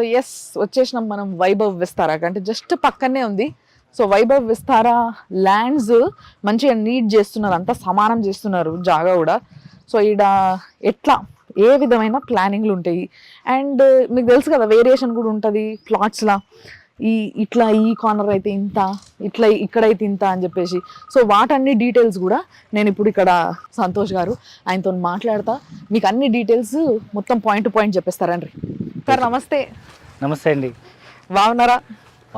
So yes వచ్చేసినాం మనం వైభవ్ విస్తారా అంటే జస్ట్ పక్కనే ఉంది. సో వైభవ్ విస్తారా ల్యాండ్స్ మంచిగా నీట్ చేస్తున్నారు. అంతా సమానం చేస్తున్నారు జాగా కూడా. సో ఈడ ఎట్లా? ఏ విధమైన ప్లానింగ్లు ఉంటాయి? అండ్ uh, మీకు తెలుసు కదా వేరియేషన్ కూడా ఉంటుంది ప్లాట్స్లా ఈ ఇట్లా ఈ కార్నర్ అయితే ఇంత ఇట్లా ఇక్కడైతే ఇంత అని చెప్పేసి. సో వాటన్ని డీటెయిల్స్ కూడా నేను ఇప్పుడు ఇక్కడ సంతోష్ గారు ఆయనతో మాట్లాడతా. మీకు అన్ని డీటెయిల్స్ మొత్తం పాయింట్ టు పాయింట్ చెప్పేస్తారండి. సార్ నమస్తే. నమస్తే అండి. బాగున్నారా?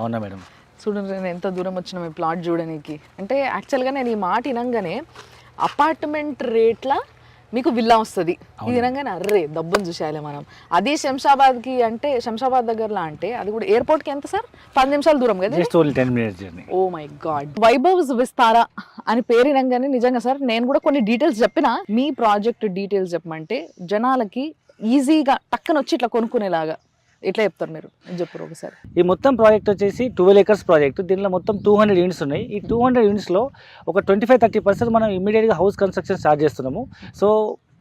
అవునా మేడం. చూడండి నేను ఎంత దూరం వచ్చిన మీ ప్లాట్ చూడడానికి అంటే యాక్చువల్గా నేను ఈ మాట వినంగానే అపార్ట్మెంట్ రేట్ల మీకు విల్లా వస్తుంది. ఇది వినంగానే అర్రే దబ్బుని చూసేయాలి మనం. అది శంషాబాద్కి అంటే శంషాబాద్ దగ్గరలో అంటే అది కూడా ఎయిర్పోర్ట్కి ఎంత సార్? పది నిమిషాల దూరం కదా just only ten minutes journey. O my god. Vaibhav's Vistara అని పేరు వినంగానే నిజంగా సార్ నేను కూడా కొన్ని డీటెయిల్స్ చెప్పిన. మీ ప్రాజెక్ట్ డీటెయిల్స్ చెప్పమంటే జనాలకి ఈజీగా టక్కన వచ్చి ఇట్లా కొనుక్కునేలాగా. ఎట్లా చెప్తారు మీరు చెప్పారు ఒకసారి. ఈ మొత్తం ప్రాజెక్ట్ వచ్చేసి ట్వెల్వ్ ఏకర్స్ ప్రాజెక్ట్ దీనిలో మొత్తం టూ హండ్రెడ్ యూనిట్స్ ఉన్నాయి. ఈ టూ హండ్రెడ్ యూనిట్స్లో ఒక ట్వంటీ ఫైవ్ థర్టీ పర్సెంట్ మనం ఇమీడియట్గా హౌస్ కన్స్ట్రక్షన్ స్టార్ట్ చేస్తున్నాము. సో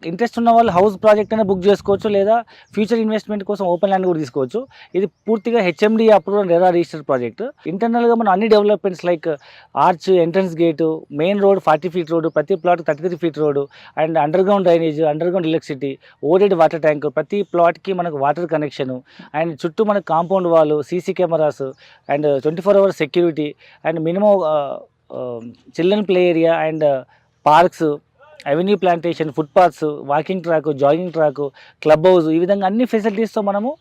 ఇంట్రెస్ట్ ఉన్న వాళ్ళు హౌస్ ప్రాజెక్ట్ అయినా బుక్ చేసుకోవచ్చు లేదా ఫ్యూచర్ ఇన్వెస్ట్మెంట్ కోసం ఓపెన్ ల్యాండ్ కూడా తీసుకోవచ్చు. ఇది పూర్తిగా HMD approval RERA register project. ఇంటర్నల్గా మనం అన్ని developments like arch entrance gate main road forty feet road ప్రతి plot thirty three feet road and underground drainage underground electricity overhead water tank ప్రతి ప్లాట్కి మనకు వాటర్ కనెక్షన్ అండ్ చుట్టూ మనకు compound వాళ్ళు CC cameras and twenty four hours security and minimum children play area and parks avenue plantation footpaths walking track jogging track clubhouse ఈ విధంగా అన్ని ఫెసిలిటీస్తో మనము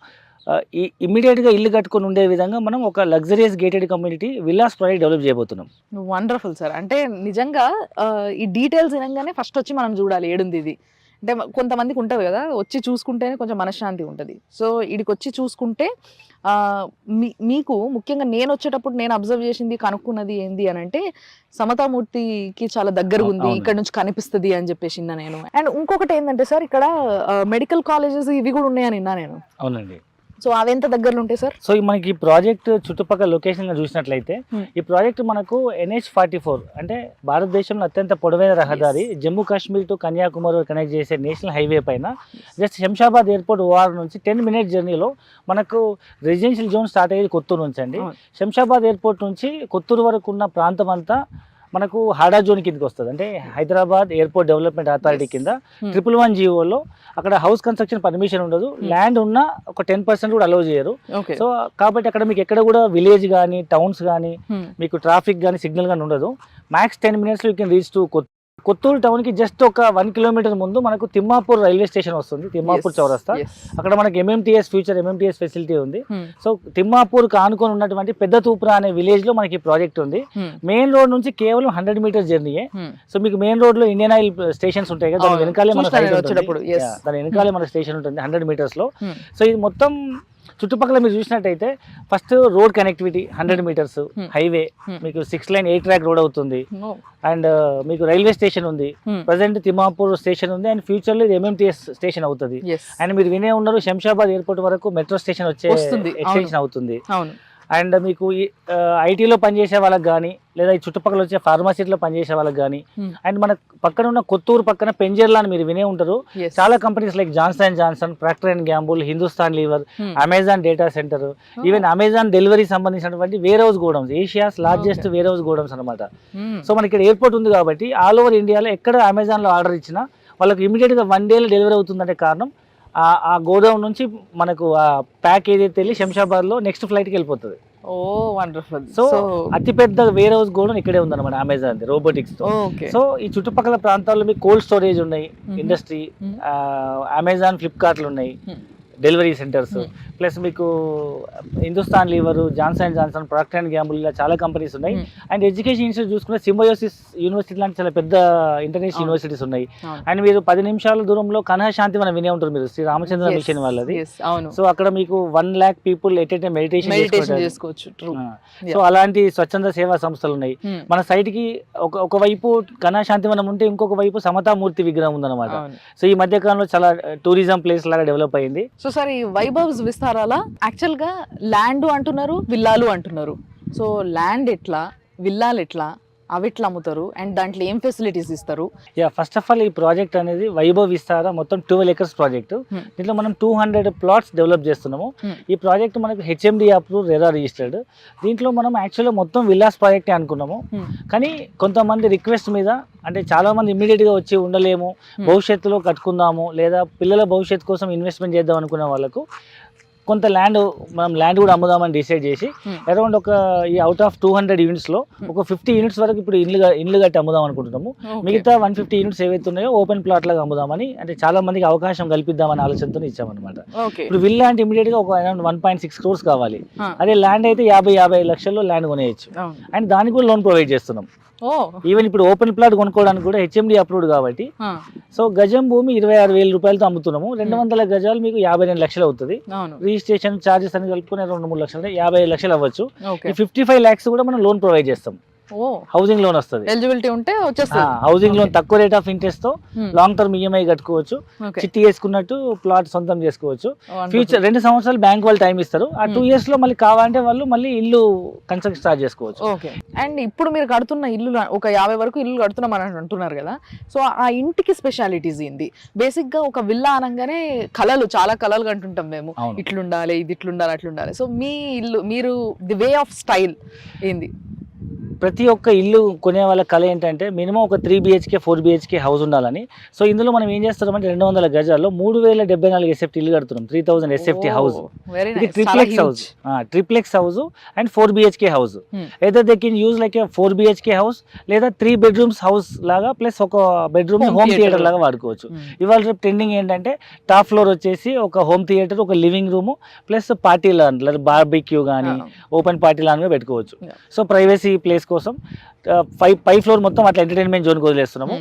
ఈ ఇమ్మీడియట్గా ఇల్లు కట్టుకొని ఉండే విధంగా మనం ఒక luxurious gated community villas project develop చేయబోతున్నాం. Wonderful sir. అంటే నిజంగా ఈ డీటెయిల్స్ వినంగానే ఫస్ట్ వచ్చి మనం చూడాలి ఏడుంది ఇది. అంటే కొంతమందికి ఉంటుంది కదా వచ్చి చూసుకుంటేనే కొంచెం మనశ్శాంతి ఉంటుంది. సో ఇడికి వచ్చి చూసుకుంటే మీకు ముఖ్యంగా నేను వచ్చేటప్పుడు నేను అబ్జర్వ్ చేసింది కనుక్కున్నది ఏంది అని అంటే సమతామూర్తికి చాలా దగ్గరగా ఉంది. ఇక్కడ నుంచి కనిపిస్తుంది అని చెప్పేసి నేను. అండ్ ఇంకొకటి ఏంటంటే సార్ ఇక్కడ మెడికల్ కాలేజెస్ ఇవి కూడా ఉన్నాయని విన్నా నేను. అవునండి. సో అవి ఎంత దగ్గరలో ఉంటాయి సార్ సో మనకి ఈ ప్రాజెక్ట్ చుట్టుపక్కల లొకేషన్గా చూసినట్లయితే Hmm. ఈ ప్రాజెక్ట్ మనకు ఎన్హెచ్ ఫార్టీ ఫోర్ అంటే భారతదేశంలో అత్యంత పొడవైన రహదారి జమ్మూ కాశ్మీర్ టు కన్యాకుమారి కనెక్ట్ చేసే నేషనల్ హైవే పైన just Shamshabad airport O R నుంచి టెన్ మినిట్ జర్నీలో మనకు రెసిడెన్షియల్ జోన్ స్టార్ట్ అయ్యేది కొత్తూరు నుంచి అండి. శంషాబాద్ ఎయిర్పోర్ట్ నుంచి కొత్తూరు వరకు ఉన్న ప్రాంతం అంతా మనకు హాడా జోన్ కిందకి వస్తుంది. అంటే హైదరాబాద్ ఎయిర్పోర్ట్ డెవలప్మెంట్ అథారిటీ. కింద Hmm. ట్రిపుల్ వన్ జీవోలో అక్కడ హౌస్ కన్స్ట్రక్షన్ పర్మిషన్ ఉండదు. ల్యాండ్ ఉన్న ఒక టెన్ పర్సెంట్ కూడా అలౌ చేయరు. సో కాబట్టి అక్కడ మీకు ఎక్కడ కూడా విలేజ్ కానీ టౌన్స్ కానీ మీకు ట్రాఫిక్ కానీ సిగ్నల్ కానీ ఉండదు. మ్యాక్స్ టెన్ మినిట్స్లో you can reach to Kothur టౌన్కి జస్ట్ ఒక వన్ కిలోమీటర్ ముందు మనకు తిమ్మాపూర్ రైల్వే స్టేషన్ వస్తుంది తిమ్మాపూర్ చౌరస్తా. అక్కడ మనకి ఎంఎంటీఎస్ ఫ్యూచర్ ఎంఎంటీఎస్ ఫెసిలిటీ ఉంది. సో తిమ్మాపూర్కి ఆనుకొని ఉన్నటువంటి పెద్ద తూప్రా అనే విలేజ్లో మనకి ప్రాజెక్ట్ ఉంది. మెయిన్ రోడ్ నుంచి కేవలం హండ్రెడ్ మీటర్ జర్నీయే సో మీకు మెయిన్ రోడ్లో ఇండియన్ ఆయిల్ స్టేషన్స్ ఉంటాయి కదా దాని. వెనకాలే మన దాని వెనకాలే మన స్టేషన్ ఉంటుంది హండ్రెడ్ మీటర్స్లో. సో ఇది మొత్తం చుట్టుపక్కల మీరు చూసినట్టయితే first road connectivity hundred metres. Highway. మీకు six line eight track road అవుతుంది. అండ్ మీకు రైల్వే స్టేషన్ ఉంది. ప్రజెంట్ తిమ్మాపూర్ స్టేషన్ ఉంది అండ్ ఫ్యూచర్లో ఇది ఎంఎంటీఎస్ స్టేషన్ అవుతుంది. అండ్ మీరు వినే ఉన్నారు శంషాబాద్ ఎయిర్పోర్ట్ వరకు మెట్రో స్టేషన్ వచ్చే ఎక్స్టెన్షన్ అవుతుంది. అండ్ మీకు ఐటీలో పనిచేసే వాళ్ళకి కానీ లేదా ఈ చుట్టుపక్కల వచ్చే ఫార్మసీలో పనిచేసే వాళ్ళకి కానీ. అండ్ మన పక్కన ఉన్న కొత్తూరు పక్కన పెంజర్లా అని మీరు వినే ఉంటారు. చాలా companies like Johnson and Johnson Procter and Gamble Hindustan Lever. Amazon data centre even Amazon delivery సంబంధించినటువంటి warehouse godowns Asia's largest warehouse godowns అనమాట. సో మనకి ఇక్కడ ఎయిర్పోర్ట్ ఉంది కాబట్టి ఆల్ ఓవర్ ఇండియాలో ఎక్కడ అమెజాన్లో ఆర్డర్ ఇచ్చినా వాళ్ళకి ఇమీడియట్గా వన్ డేలో డెలివరీ అవుతుందంటే కారణం ఆ- ఆ గోడౌన్ నుంచి మనకు ఆ ప్యాక్ ఏదైతే వెళ్ళి శంషాబాద్లో నెక్స్ట్ ఫ్లైట్కి వెళ్ళిపోతుంది ఓ వండర్ఫుల్ సో అతిపెద్ద వేర్ హౌస్ గోడౌన్ ఇక్కడే ఉందన్నమాట అమెజాన్ రోబోటిక్స్తో ఓకే సో ఈ చుట్టుపక్కల ప్రాంతాల్లో మీకు కోల్డ్ స్టోరేజ్ ఉన్నాయి. ఇండస్ట్రీ. అమెజాన్ ఫ్లిప్కార్ట్లు ఉన్నాయి. Delivery centres. Hmm. ప్లస్ మీకు Hindustan Lever Johnson and Johnson Procter and Gamble ఇలా చాలా కంపెనీస్ ఉన్నాయి. అండ్ ఎడ్యుకేషన్ ఇన్స్టిట్యూట్ చూసుకుంటే సింబయోసిస్ యూనివర్సిటీ లాంటి చాలా పెద్ద ఇంటర్నేషనల్. యూనివర్సిటీస్ ఉన్నాయి. అండ్ మీరు పది నిమిషాల దూరంలో కనహ శాంతి మనం వినే ఉంటారు మీరు. శ్రీ రామచంద్ర మిషన్ వాళ్ళది. సో అక్కడ మీకు one lakh people at at meditation చేసుకోవచ్చు. సో అలాంటి స్వచ్ఛంద సేవా సంస్థలు ఉన్నాయి. మన సైట్కి ఒక ఒకవైపు కనా శాంతివనం ఉంటే ఇంకొక వైపు సమతామూర్తి విగ్రహం ఉందన్నమాట. సో ఈ మధ్య కాలంలో చాలా టూరిజం ప్లేస్ లాగా డెవలప్ అయింది. సో సార్ ఈ వైభవ్స్ విస్తారాల? యాక్చువల్గా ల్యాండ్ అంటున్నారు విల్లాలు అంటున్నారు. సో ల్యాండ్ ఎట్లా? విల్లాలు ఎట్లా? అవి ఎట్లా అమ్ముతారు అండ్ దాంట్లో ఏం ఫెసిలిటీస్ ఇస్తారు యా ఫస్ట్ ఆఫ్ ఆల్ ఈ ప్రాజెక్ట్ అనేది వైభవ్ విస్తార మొత్తం ట్వెల్వ్ ఎకర్స్ ప్రాజెక్ట్. దీంట్లో మనం టూ హండ్రెడ్ ప్లాట్స్ డెవలప్ చేస్తున్నాము Hmm. ఈ ప్రాజెక్ట్ మనకు హెచ్ఎండి అప్రూవ్ రెరా రిజిస్టర్డ్ దీంట్లో మనం యాక్చువల్గా మొత్తం విల్లాస్ ప్రాజెక్టే అనుకున్నాము Hmm. కానీ కొంతమంది రిక్వెస్ట్ మీద అంటే చాలా మంది immediate గా వచ్చి ఉండలేము Hmm. భవిష్యత్తులో కట్టుకుందాము లేదా పిల్లల భవిష్యత్తు కోసం ఇన్వెస్ట్మెంట్ చేద్దాం అనుకునే వాళ్ళకు కొంత ల్యాండ్ మనం ల్యాండ్ కూడా అమ్ముదామని డిసైడ్ చేసి Hmm. అరౌండ్ ఒక ఈ అవుట్ ఆఫ్ టూ హండ్రెడ్ యూనిట్స్లో ఒక ఫిఫ్టీ యూనిట్స్ వరకు ఇప్పుడు ఇల్లు ఇల్లు కట్టి అమ్ముదాం అనుకుంటున్నాము. మిగతా వన్ ఫిఫ్టీ యూనిట్స్ ఏవైతే ఉన్నాయో ఓపెన్ ప్లాట్ లాగా అమ్ముదామని అంటే చాలా మందికి అవకాశం కల్పిద్దామని ఆలోచనతో ఇచ్చామన్నమాట. ఇప్పుడు విల్లా అంటే ఇమీడియట్గా ఒక around one point six crores కావాలి. అదే ల్యాండ్ అయితే యాభై యాభై లక్షల్లో ల్యాండ్ కొనేయచ్చు. అండ్ దానికి కూడా లోన్ ప్రొవైడ్ చేస్తున్నాం. ఈవెన్ ఇప్పుడు ఓపెన్ ప్లాట్ కొనుక్కోవడానికి కూడా హెచ్ఎండి అప్రూవ్డ్ కాబట్టి. సో గజం భూమి ఇరవై ఆరు వేల రూపాయలతో అమ్ముతున్నాము. రెండు వందల గజాలు మీకు యాభై రెండు లక్షలు అవుతుంది. రిజిస్ట్రేషన్ ఛార్జెస్ అని కలుపుకుని రెండు మూడు లక్షలు యాభై లక్షలు అవ్వచ్చు. ఫిఫ్టీ ఫైవ్ ల్యాక్స్ కూడా మనం లోన్ ప్రొవైడ్ చేస్తాం. హౌసింగ్ లోన్ వస్తుంది. ఎలిజిబిలిటీ ఉంటే వచ్చేస్తుంది. Housing loan. తక్కువ రేట్ ఆఫ్ ఇంట్రెస్ట్తో Hmm. లాంగ్ టర్మ్ ఈఎంఐ కట్టుకోవచ్చు. చిట్టి వేసుకున్నట్టు ప్లాట్ సొంతం చేసుకోవచ్చు. ఫ్యూచర్ రెండు సంవత్సరాలు బ్యాంక్ వాళ్ళు టైం ఇస్తారు. ఆ టూ Hmm. ఇయర్స్లో మళ్ళీ కావాలంటే వాళ్ళు మళ్ళీ ఇల్లు కన్స్ట్రక్ట్ స్టార్ట్ చేసుకోవచ్చు. ఓకే అండ్ ఇప్పుడు మీరు కడుతున్న ఇల్లు ఒక యాభై వరకు ఇల్లు కడుతున్నాం అని అంటున్నారు కదా. సో ఆ ఇంటికి స్పెషాలిటీస్ ఏంది? బేసిక్గా ఒక విల్లా అనగానే కళలు చాలా కళలు కంటుంటాం మేము. ఇట్లుండాలి ఇది ఇట్లుండాలి అట్లుండాలి. సో మీ ఇల్లు మీరు ది వే ఆఫ్ స్టైల్ ఏంది? ప్రతి ఒక్క ఇల్లు కొనే వాళ్ళ కళ ఏంటంటే మినిమం ఒక three BHK four BHK house ఉండాలని. సో ఇందులో మనం ఏం చేస్తామంటే రెండు వందల గజాల్లో మూడు వేల డెబ్బై నాలుగు ఎస్ఎఫ్టీ ఇల్లు కడుతున్నాం. త్రీ థౌసండ్ ఎస్ఎఫ్టీ హౌస్ ఇది triplex house triplex house and four BHK house Hmm. అయితే they can use like four BHK house లేదా త్రీ బెడ్రూమ్స్ హౌస్ లాగా ప్లస్ ఒక బెడ్రూమ్ హోమ్. థియేటర్ లాగా వాడుకోవచ్చు. ఇవాళ రేపు ట్రెండింగ్ ఏంటంటే టాప్ ఫ్లోర్ వచ్చేసి ఒక హోమ్ థియేటర్ ఒక living room plus party lawn barbecue కానీ ఓపెన్ పార్టీ లాన్ పెట్టుకోవచ్చు. సో ప్రైవసీ ప్లేస్ కోసం ఫైవ్ పై ఫ్లోర్ మొత్తం అట్లా ఎంటర్టైన్మెంట్ జోన్ వదిలేస్తున్నాము.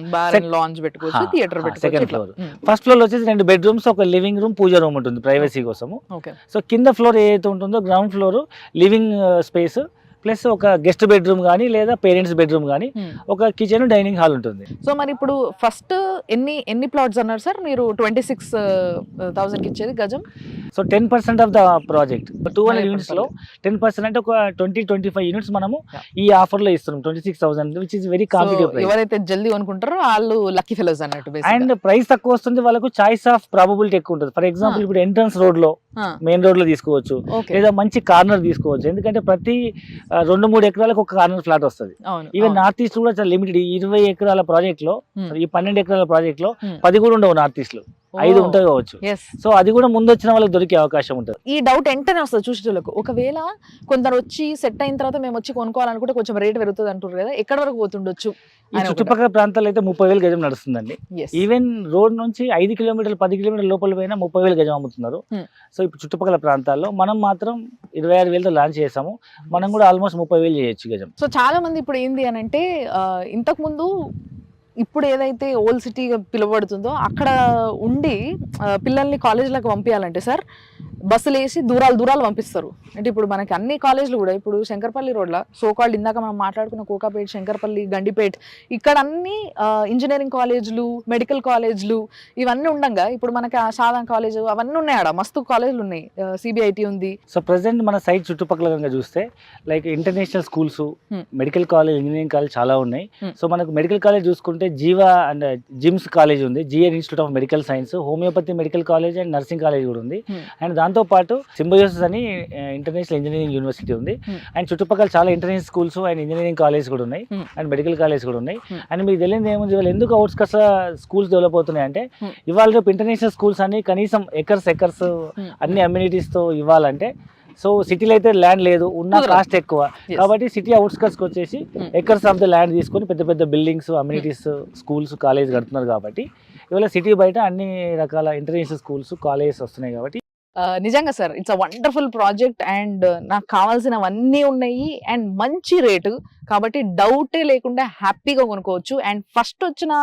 లాంచ్ పెట్టుకోవచ్చు theatre floor. Hmm. First floor వచ్చేసి రెండు బెడ్రూమ్స్ ఒక లివింగ్ రూమ్ పూజ రూమ్ ఉంటుంది ప్రైవసీ కోసము. సో కింద ఫ్లోర్ ఏదైతే ఉంటుందో ground floor living space plus ఒక గెస్ట్ బెడ్రూమ్ కానీ లేదా పేరెంట్స్ బెడ్రూమ్ కానీ. ఒక కిచెన్ డైనింగ్ హాల్ ఉంటుంది సో మరి ఇప్పుడు ఫస్ట్ ఎన్ని ఎన్ని ప్లాట్స్ అన్నారు సార్ మీరు ట్వంటీ సిక్స్ థౌసండ్కి ఇచ్చేది గజం so ten percent of the project two hundred యూనిట్స్లో ten percent అంటే ఒక ట్వంటీ ట్వంటీ ఫైవ్ యూనిట్స్ మనము. ఈ ఆఫర్లో ఇస్తున్నాం twenty six thousand which is very competitive price ఎవరైతే జల్దీ అనుకుంటారో వాళ్ళు లక్కీ ఫెలోస్ అన్నట్టు. అండ్ ప్రైస్ తక్కువ వస్తుంది వాళ్ళకు చాయిస్ ఆఫ్ ప్రాబబిలిటీ ఎక్కువ ఉంటుంది ఫర్ ఎగ్జాంపుల్. ఇప్పుడు ఎంట్రన్స్ రోడ్లో మెయిన్ రోడ్లో తీసుకోవచ్చు. లేదా మంచి కార్నర్ తీసుకోవచ్చు ఎందుకంటే ప్రతి రెండు మూడు ఎకరాలకు ఒక కార్నర్ ఫ్లాట్ వస్తుంది ఈవెన్. నార్త్ ఈస్ట్ కూడా చాలా లిమిటెడ్ ఇరవై ఎకరాల ప్రాజెక్ట్లో. ఈ పన్నెండు ఎకరాల ప్రాజెక్ట్లో. పది కూడా ఉండవు నార్త్ ఈస్ట్లో ఐదు ఉంటాయి కావచ్చు. yes. సో అది కూడా ముందు వచ్చిన వాళ్ళకి దొరికే అవకాశం ఉంటుంది. ఈ డౌట్ వెంటనే వస్తుంది చూసేటోళ్ళకు. ఒకవేళ కొందరు వచ్చి సెట్ అయిన తర్వాత మేము వచ్చి కొనుక్కోవాలనుకుంటే కొంచెం రేట్ పెరుగుతుంది అంటారు కదా ఎక్కడ వరకు పోతుండొచ్చు? ఈ. చుట్టుపక్కల ప్రాంతాలు అయితే ముప్పై వేలు గజం నడుస్తుందండి. ఈవెన్ రోడ్ నుంచి ఐదు కిలోమీటర్లు పది కిలోమీటర్ల లోపల పోయినా ముప్పై వేలు గజం అమ్ముతున్నారు. Hmm. సో ఇప్పుడు చుట్టుపక్కల ప్రాంతాల్లో మనం మాత్రం ఇరవై ఆరు వేలతో లాంచ్ చేసాము. మనం కూడా ఆల్మోస్ట్ ముప్పై వేలు చేయొచ్చు గజం. సో చాలా మంది ఇప్పుడు ఏంది అని అంటే ఇంతకు ముందు ఇప్పుడు ఏదైతే ఓల్డ్ సిటీగా పిలువబడుతుందో అక్కడ ఉండి పిల్లల్ని కాలేజీలకు పంపించాలంటే సార్ బస్సులు వేసి దూరాలు దూరాలు పంపిస్తారు. అంటే ఇప్పుడు మనకి అన్ని కాలేజీలు కూడా ఇప్పుడు శంకర్పల్లి రోడ్లో సోకాల్డ్ ఇందాక మనం మాట్లాడుకున్న కోకాపేట శంకర్పల్లి గండిపేట్ ఇక్కడ అన్ని ఇంజనీరింగ్ కాలేజీలు మెడికల్ కాలేజీలు ఇవన్నీ ఉండంగా. ఇప్పుడు మనకి ఆ సాధారణ కాలేజ్ అవన్నీ ఉన్నాయి ఆడ? మస్తు కాలేజీలు ఉన్నాయి. సిబిఐటి ఉంది. సో ప్రజెంట్ మన సైట్ చుట్టుపక్కల కనుక చూస్తే like international schools Hmm. Medical college engineering college చాలా ఉన్నాయి. Hmm. సో మనకు మెడికల్ కాలేజ్ చూసుకుంటే జీవా అండ్ జిమ్స్ కాలేజ్ ఉంది. GN institute of medical science homeopathy medical college and nursing college కూడా ఉంది. Hmm. అండ్ దాంతో పాటు సింబయోసిస్ అని ఇంటర్నేషనల్ ఇంజనీరింగ్ యూనివర్సిటీ ఉంది. అండ్ చుట్టుపక్కల చాలా international schools and engineering college కూడా ఉన్నాయి. అండ్ మెడికల్ కాలేజ్ కూడా ఉన్నాయి. అండ్ మీకు తెలియదు ఏముంది ఇవాళ ఎందుకు అవుట్స్కట్స్ స్కూల్స్ డెవలప్ అవుతున్నాయి అంటే. ఇవాళ రేపు ఇంటర్నేషనల్ స్కూల్స్ అన్ని కనీసం ఎకర్స్ ఎకర్స్. అన్ని అమ్యూనిటీస్తో ఇవ్వాలంటే సో సిటీలో అయితే ల్యాండ్ లేదు ఉన్న. కాస్ట్ ఎక్కువ. కాబట్టి సిటీ అవుట్స్కట్స్కి వచ్చేసి. ఎకర్స్ ఆఫ్ ద ల్యాండ్ తీసుకొని పెద్ద పెద్ద బిల్డింగ్స్ అమ్యూనిటీస్ స్కూల్స్ కాలేజ్ కడుతున్నారు కాబట్టి ఇవాళ సిటీ బయట అన్ని రకాల ఇంటర్నేషనల్ స్కూల్స్ కాలేజెస్ వస్తున్నాయి కాబట్టి నిజంగా sir it's a wonderful project and నాకు కావాల్సినవన్నీ ఉన్నాయి అండ్ మంచి రేటు. కాబట్టి డౌటే లేకుండా హ్యాపీగా కొనుక్కోవచ్చు. అండ్ ఫస్ట్ వచ్చిన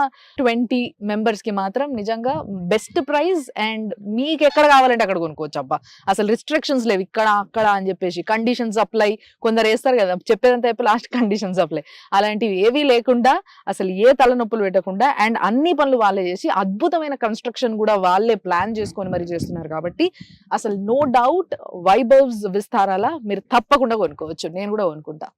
ట్వంటీ మెంబర్స్కి మాత్రం నిజంగా బెస్ట్ ప్రైస్ అండ్ మీకు ఎక్కడ కావాలంటే అక్కడ కొనుక్కోవచ్చు అబ్బా. అసలు రిస్ట్రిక్షన్స్ లేవు. ఇక్కడ అక్కడ అని చెప్పేసి కండిషన్స్ అప్లై కొందరు వేస్తారు కదా చెప్పేదంతా అయిపోయి లాస్ట్ కండిషన్స్ అప్లై అలాంటివి ఏవీ లేకుండా అసలు ఏ తలనొప్పులు పెట్టకుండా అండ్ అన్ని పనులు వాళ్ళే చేసి అద్భుతమైన కన్స్ట్రక్షన్ కూడా వాళ్ళే ప్లాన్ చేసుకొని మరి చేస్తున్నారు కాబట్టి అసలు నో డౌట్ వైభవ్స్ విస్తారాల మీరు తప్పకుండా కొనుక్కోవచ్చు. నేను కూడా కొనుక్కుంటా.